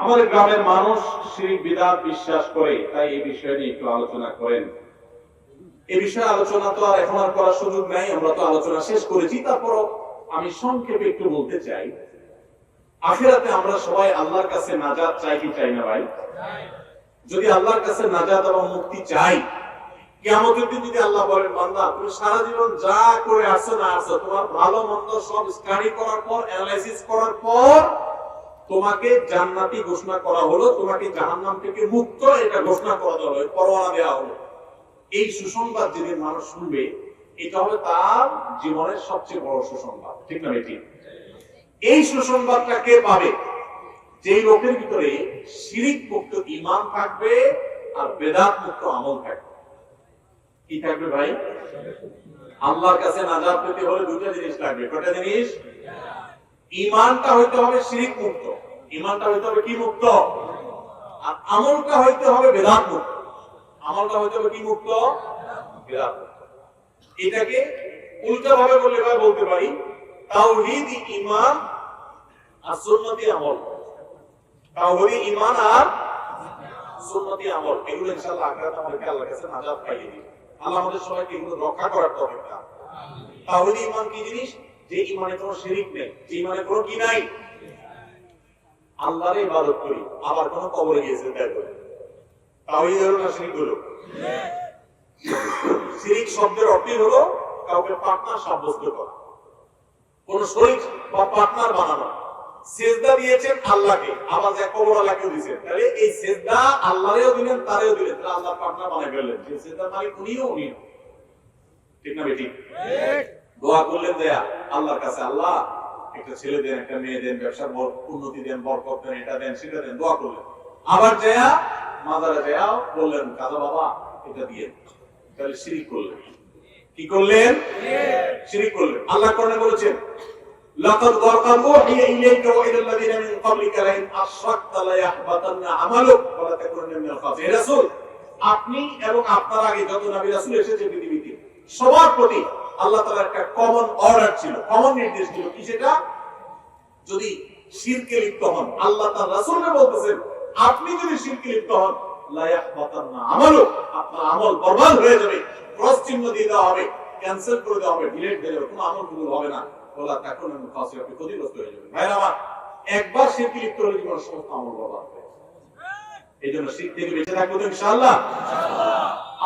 আমাদের গ্রামের মানুষ শিরিক বিদাত বিশ্বাস করে, তাই এই বিষয় নিয়ে একটু আলোচনা করেন। এ বিষয়ে আলোচনা তো আর এখন আর করার সুযোগ নাই, আমরা তো আলোচনা শেষ করেছি। তারপর আমি সংক্ষেপে একটু বলতে চাই, আখেরাতে আমরা সবাই আল্লাহর কাছে নাজাত চাই কি চাই না ভাই? যদি আল্লাহর কাছে নাজাত এবং মুক্তি চাই কেমতের দিন যদি আল্লাহ বলেন, বান্দা, তুমি সারা জীবন যা করে আসছো না আসছো তোমার ভালো মন্দ সব স্টাডি করার পর অ্যানালাইসিস করার পর তোমাকে জান্নাতি ঘোষণা করা হলো, তোমাকে জাহান্নাম থেকে মুক্ত এটা ঘোষণা করা হলো পরোয়ানা দেওয়া হলো। এই সুসংবাদ যেদিন মানুষ শুনবে, এটা হবে তার জীবনের সবচেয়ে বড় সুসংবাদ। ঠিক না বেটি? এই সুসংবাদটা কে পাবে? যেই লোকের ভিতরে শিরিক মুক্ত ইমান থাকবে আর বেদাত মুক্ত আমল থাকবে। কি থাকবে ভাই? আল্লাহর কাছে নাজাত পেতে হলে দুটা জিনিস লাগবে। কটা জিনিস? ইমানটা হইতে হবে শিরিক মুক্ত ইমানটা হইতে হবে কি মুক্ত? আর আমলটা হইতে হবে বেদাত মুক্ত আমলটা হইতে হবে কি মুক্ত? বেদাত এটাকে উল্টা ভাবে বললে ভাই বলতে পারি, তাওহীদ ইমান আর সুন্নতি আমল। তাওহীদ ইমান আর সুন্নতি আমল। এগুলো ইনশাআল্লাহ আখিরাতে আমাদেরকে আল্লাহর কাছে নাজাত পাইয়ে দিবে। আল্লাহ আমাদের সবাইকে এগুলো রক্ষা করার তৌফিক দান তাওহীদ ইমান কি জিনিস? যে ইমানে কোনো শিরিক নেই যে ইমানে কোনো কি নাই আল্লাহর ইবাদত করি আবার কোন কবরে গিয়ে চিন্তা করি। তাওহীদ হলো না শিরিক হলো? শিরিক শব্দের অর্থই হলো কাউকে পার্টনার সাব্যস্ত করা। কোন শরীক বা পার্টনার বানানো। সেজদা দিয়েছেন আল্লাহকে আবার যে কবর আল্লাহকেও দিয়েছেন। তাহলে এই সেজদা আল্লাহরেও দিলেন তারেও দিলেন তাহলে আল্লাহ পার্টনার বানাই ফেললেন। যে মালিক উনিও উনিও। ঠিক না বেটি? দোয়া করলেন দেয়া। আল্লাহর কাছে আল্লাহ, একটা ছেলে দেন, একটা মেয়ে দেন, ব্যবসার উন্নতি দেন, বরকত দেন, এটা দেন, সেটা দেন, দোয়া করলেন। আবার জয়া মাজারে জয়া বললেন, কাজা বাবা, এটা দিয়ে তাহলে শিরিক করলেন। কি করলেন? শিরিক করলেন। আল্লাহ কোরআনে বলেছেন, লাকাদ ইলাইকা ওয়া ইলা আল্লাযিনা মিন ক্বাবলিকা আশরাকতা লা ইয়াহবাতান্না আমালুক ওয়া লা মিনাল রাসূল, আপনি এবং আপনার আগে যত নবী রাসূল এসেছে পৃথিবীতে, সবার প্রতি আল্লাহ তাআলার একটা কমন অর্ডার ছিল কমন নির্দেশ ছিল কি সেটা? যদি শিরকে লিপ্ত হন আল্লাহ তার রাসূলকে বলতেছেন আপনি যদি শিরকে লিপ্ত হন আমালুক আপনার আমল বরবাদ হয়ে যাবে ক্রস চিহ্ন দিয়ে দেওয়া হবে ক্যান্সেল করে দেওয়া হবে ডিলিট দেওয়া হবে কোনো আমল কবুল হবে না। বলা তখন আমি ফাঁসি আপনি ক্ষতিগ্রস্ত হয়ে যাবেন ভাইরা আমার একবার শিরকে লিপ্ত হলে জীবনের সমস্ত আমল বরবাদ হয়ে যাবে। এই জন্য শির থেকে বেঁচে থাকব তো ইনশাআল্লাহ।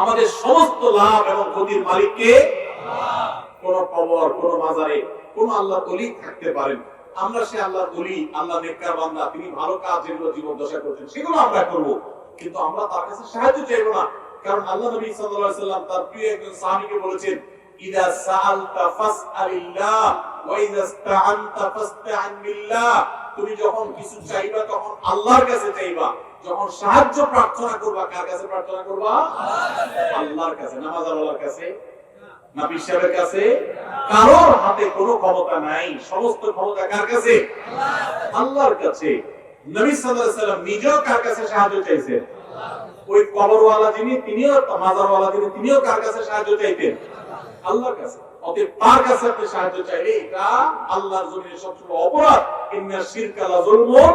আমাদের সমস্ত লাভ এবং ক্ষতির মালিককে কোন কবর, কোন মাজারে, কোন আল্লাহ তলি থাকতে পারেন। আমরা সে আল্লাহ তলি আল্লাহ নেককার বান্দা, তিনি ভালো কাজ যেগুলো জীবন দশা করছেন, সেগুলো আমরা করব। কিন্তু আমরা তার কাছে সাহায্য চাইব না। কারণ আল্লাহ নবী সাল্লাল্লাহু আলাইহি তার প্রিয় একজন সাহাবীকে বলেছেন, ইদা সাআলতা ফাসআলিল্লাহ, ওয়া ইদা ইসতাআনতা ফাসতাআন বিল্লাহ। তুমি যখন কিছু চাইবা, তখন আল্লাহর কাছে চাইবা। যখন সাহায্য প্রার্থনা করবা, কার কাছে প্রার্থনা করবা? আল্লাহর কাছে নামাজ আল্লাহর কাছে। না পিসাবের কাছে, কারোর হাতে কোনো ক্ষমতা নাই। সমস্ত ক্ষমতা কার কাছে? আল্লাহর কাছে। নবী সাল্লাল্লাহু আলাইহি সাল্লাম কার কাছে সাহায্য চাইছেন? ওই কবরওয়ালা যিনি, তিনিও মাজারওয়ালা যিনি, তিনিও কার কাছে সাহায্য চাইতেন? আল্লাহর কাছে। অতএব তার কাছে সাহায্য চাইলে? এটা আল্লাহর জমিনে সবচেয়ে অপরাধ। ইন্না শিরকা লা যুলমুন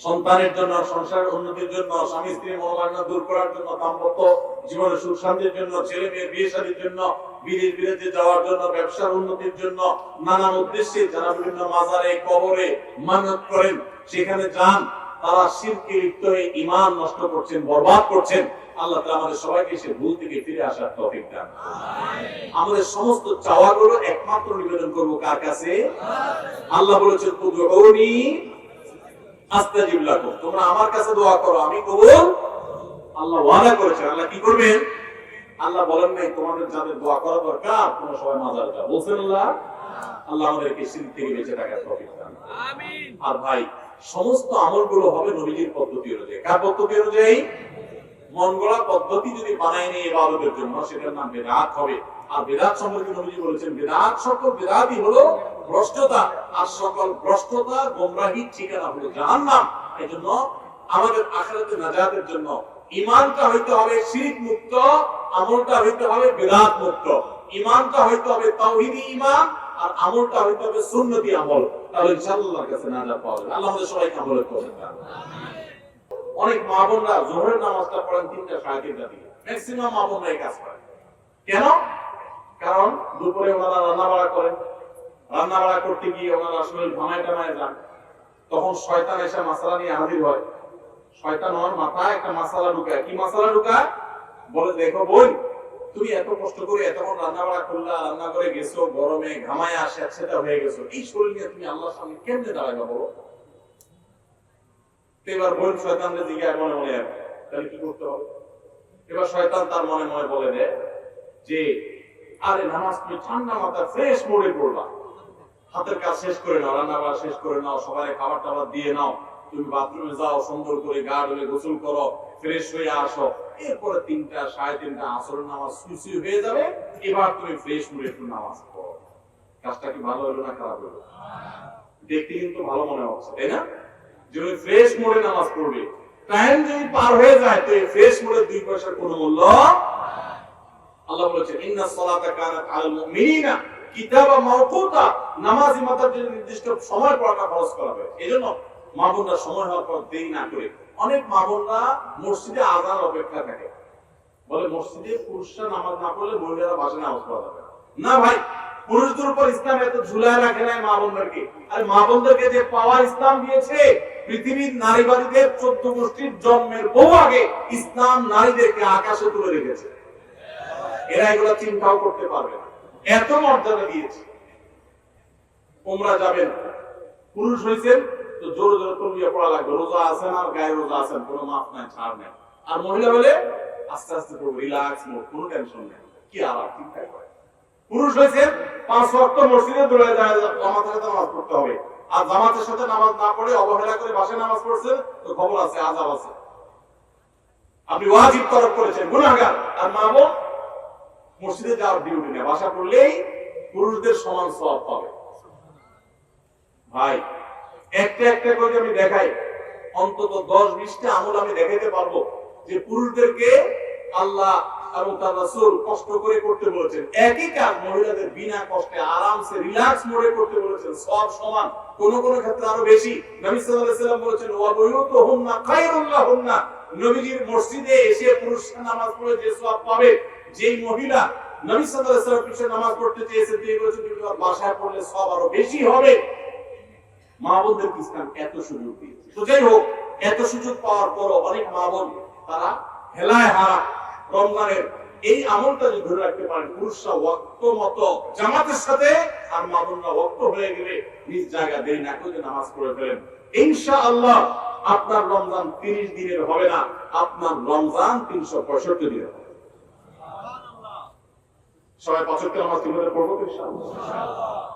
সন্তানের জন্য সংসারের উন্নতির জন্য স্বামী স্ত্রীর মনোমালিন্য দূর করার জন্য দাম্পত্য জীবনের সুখ শান্তির জন্য ছেলে মেয়ের বিয়ে শাদীর জন্য বিদেশ বিদেশে যাওয়ার জন্য ব্যবসার উন্নতির জন্য নানান উদ্দেশ্যে যারা বিভিন্ন মাজারে কবরে মানত করেন সেখানে যান তারা শিরকে লিপ্ত হয়ে ইমান নষ্ট করছেন বরবাদ করছেন। আল্লাহ আমাদের সবাইকে সে ভুল থেকে ফিরে আসার তৌফিক দান আমাদের সমস্ত চাওয়াগুলো একমাত্র নিবেদন করব কার কাছে? আল্লাহ বলেছেন আস্তাজিব লাকুম তোমরা আমার কাছে দোয়া করো আমি কবুল আল্লাহ ওয়াদা করেছেন। আল্লাহ কি করবেন? আল্লাহ বলেন নাই তোমাদের যাদের দোয়া করা দরকার তোমরা সবাই মাজার যাও। বলছেন আল্লাহ? আল্লাহ আমাদেরকে শিরক থেকে বেঁচে থাকার তৌফিক দান আর ভাই সমস্ত আমলগুলো হবে নবীজির পদ্ধতি অনুযায়ী। কার পদ্ধতি অনুযায়ী? মন গড়া পদ্ধতি যদি বানায় নিয়ে ইবাদতের জন্য সেটার নাম বেদাত হবে। আর বেদাত সম্পর্কে নবীজি বলেছেন, বেদাত সকল বেদাতই হলো ভ্রষ্টতা, আর সকল ভ্রষ্টতা গোমরাহির ঠিকানা হলো জাহান্নাম। এই জন্য আমাদের আখেরাতে নাজাতের জন্য ইমানটা হইতে হবে শিরিক মুক্ত, আমলটা হইতে হবে বেদাত মুক্ত। ইমানটা হইতে হবে তাওহীদি ঈমান, আর আমলটা হইতে হবে সুন্নতি আমল। তাহলে ইনশাআল্লাহর কাছে নাজাত পাওয়া যাবে। আল্লাহ আমাদের সবাইকে আমলের তৌফিক দান। অনেক মা বোনরা জোহরের নামাজটা পড়েন তিনটা সাড়ে তিনটা দিকে। ম্যাক্সিমাম মা বোনরা এই কাজ করেন। কেন? কারণ দুপুরে ওনারা রান্না বাড়া করেন রান্না বাড়া করতে গিয়ে ওনারা শরীর ঘামায় টামায় যান। তখন শয়তান এসে মাসালা নিয়ে হাজির হয়। শয়তান ওর মাথায় একটা মাসালা ঢুকায়। কি মাসালা ঢুকায়? বলে, দেখো বোন, তুমি এত কষ্ট করে এতক্ষণ রান্না বাড়া করলা, রান্না করে গেছো, গরমে ঘামায় আসে সেটা হয়ে গেছো। এই শরীর নিয়ে তুমি আল্লাহর সামনে কেমনে দাঁড়াবে বলো? এবার বোন শয়তানদের দিকে মনে মনে তাহলে কি করতে হবে? এবার শয়তান তার মনে মনে বলে দেয় যে আরে নামাজ তুমি ঠান্ডা মাথা ফ্রেশ মোড়ে পড়বা হাতের কাজ শেষ করে নাও, রান্না শেষ করে নাও সবাই খাবার টাবার দিয়ে নাও। তুমি বাথরুমে যাও, সুন্দর করে গা ডলে গোসল করো ফ্রেশ হয়ে আসো। এরপরে তিনটা, সাড়ে তিনটা আসর নামাজ সুসি হয়ে যাবে। এবার তুমি ফ্রেশ মুড়ে একটু নামাজ পড়ো। কাজটা কি ভালো হলো না খারাপ হলো? দেখতে কিন্তু ভালো মনে হচ্ছে, তাই না? যে ওই ফ্রেশ মোড়ে নামাজ পড়বে টাইম যদি পার হয়ে যায়, তো এই ফ্রেশ মোড়ে দুই পয়সার কোনো মূল্য আল্লাহ বলেছেন, ইন্না সালাতা কানাত আলাল মুমিনিনা কিতাবা মাওকুতা। নামাজি মাতার জন্য নির্দিষ্ট সময় পড়াটা খরচ করা হয়। এজন্য মা বোনরা সময় হওয়ার পর দেরি না করে অনেক মা বোনরা মসজিদে আজান অপেক্ষা থাকে বলে, মসজিদে পুরুষরা নামাজ না পড়লে মহিলারা বাসে নামাজ পড়া যাবে না। ভাই, পুরুষদের উপর ইসলাম এত ঝুলায় রাখে নাই মা বোনদেরকে আর মা বোনদেরকে যে পাওয়ার ইসলাম দিয়েছে, পৃথিবীর নারীবাদীদের চোদ্দ গোষ্ঠীর জন্মের বহু আগে ইসলাম নারীদেরকে আকাশে তুলে রেখেছে। এরা এগুলো চিন্তাও করতে পারবে না। এত মর্যাদা দিয়েছে। তোমরা পুরুষ হয়েছেন তো পড়া লাগবে। রোজা আছেন আর গায়ে রোজা আছেন কোনো মাফ নাই, ছাড় আর মহিলা হলে আস্তে আস্তে রিল্যাক্স মোড, কোনো টেনশন নেই। কি ঠিকঠাক হয় পুরুষ হয়েছেন পাঁচ মসজিদে দৌড়ে যায়, জামাতের সাথে নামাজ পড়তে হবে। আর জামাতের সাথে নামাজ না পড়ে অবহেলা করে বাসায় নামাজ পড়ছেন তো খবর আছে, আজাব আছে। আপনি ওয়াজিব তরফ করেছেন, গুনাহগার। আর মা বোন মসজিদে যাওয়ার ডিউটি নেই। বাসা পড়লেই পুরুষদের সমান সব পাবে। ভাই, একটা একটা করে আমি দেখাই, অন্তত দশ বিশটা আমল আমি দেখাতে পারব যে পুরুষদেরকে আল্লাহ এবং তার রাসূল কষ্ট করে করতে বলেছেন। একই কাজ মহিলাদের বিনা কষ্টে আরামসে রিল্যাক্স মোডে করতে বলেছেন। সব সমান। কোন কোন ক্ষেত্রে আরও বেশি। নবী সাল্লাল্লাহু আলাইহি বলেছেন ওয়া বুয়ুতুহুন্না খায়রুল লাহুন্না। নবীজির মসজিদে এসে পুরুষরা নামাজ পড়ে যে সওয়াব পাবে যেই মহিলা নবী সাল্লাল্লাহু আলাইহি সাল্লাম পিছনে নামাজ পড়তে চেয়েছে, তিনি বলেছেন, তুমি বাসায় পড়লে সব আরও বেশি হবে। মা বোনদের ইসলাম? এত সুযোগ দিয়েছে। তো যাই হোক, এত সুযোগ পাওয়ার পরও অনেক মা বোন তারা হেলায় হারা। রমজানের এই আমলটা যদি ধরে রাখতে পারেন, পুরুষরা ওয়াক্ত মতো, জামাতের সাথে আর মা বোনরা ওয়াক্ত হয়ে গেলে নিজ জায়গা দেরি না করে নামাজ পড়ে ফেলেন। ইনশা আল্লাহ আপনার রমজান তিরিশ দিনের হবে না, আপনার রমজান তিনশো পঁয়ষট্টি দিনের হবে। সবাই বছরকে আমার কীভাবে পড়ব তো